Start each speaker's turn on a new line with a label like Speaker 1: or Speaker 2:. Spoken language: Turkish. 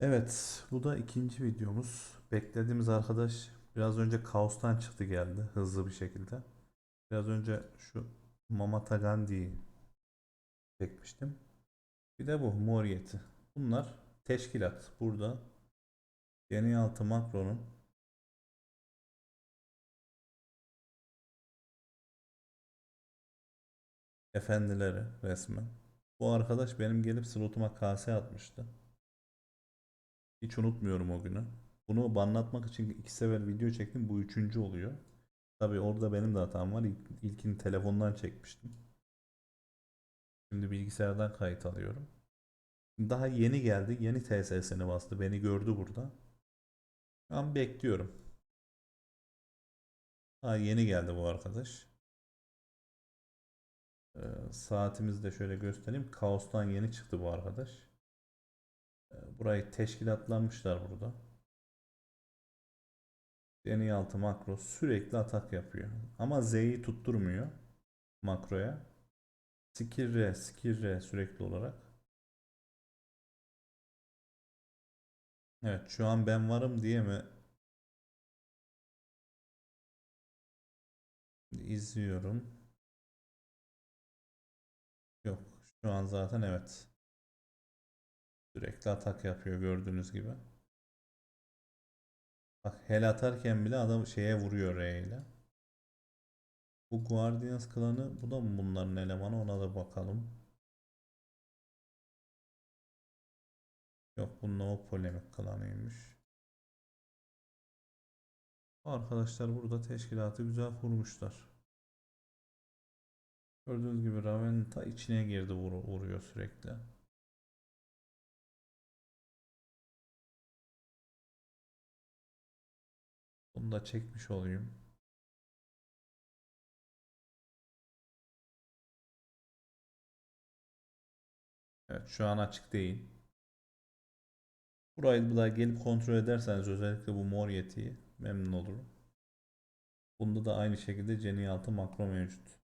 Speaker 1: Evet, bu da ikinci videomuz. Beklediğimiz arkadaş biraz önce kaostan çıktı geldi hızlı bir şekilde. Biraz önce şu Mamata Gandhi'yi çekmiştim. Bir de bu Moriyeti. Bunlar teşkilat. Burada Denizaltı Makro'nun efendileri resmen. Bu arkadaş benim gelip slotuma kase atmıştı. Hiç unutmuyorum o günü. Bunu banlatmak için iki sefer video çektim. Bu üçüncü oluyor. Tabii orada benim de hatam var. İlk, ilkini telefondan çekmiştim. Şimdi bilgisayardan kayıt alıyorum. Daha yeni geldi. Yeni TSS'ni bastı. Beni gördü burada. Şu an bekliyorum. Daha yeni geldi bu arkadaş. Ee, saatimizi de şöyle göstereyim. Kaos'tan yeni çıktı bu arkadaş. Ee, Burayı teşkilatlanmışlar burada. Deneyaltı makro sürekli atak yapıyor. Ama Z'yi tutturmuyor makroya. Skill R sürekli olarak. Evet şu an ben varım diye mi izliyorum. Yok şu an zaten evet. Sürekli atak yapıyor gördüğünüz gibi. Bak hel atarken bile adam şeye vuruyor R ile. Bu Guardians klanı bu da mı bunların elemanı ona da bakalım. Yok bu No Polemik klanıymış. Arkadaşlar burada teşkilatı güzel kurmuşlar. Gördüğünüz gibi Raven ta içine girdi vur- vuruyor sürekli. Bunu da çekmiş olayım. Evet şu an açık değil. Burayı daha gelip kontrol ederseniz özellikle bu mor yetiyi memnun olurum. Bunda da aynı şekilde Genialtı makro mevcut.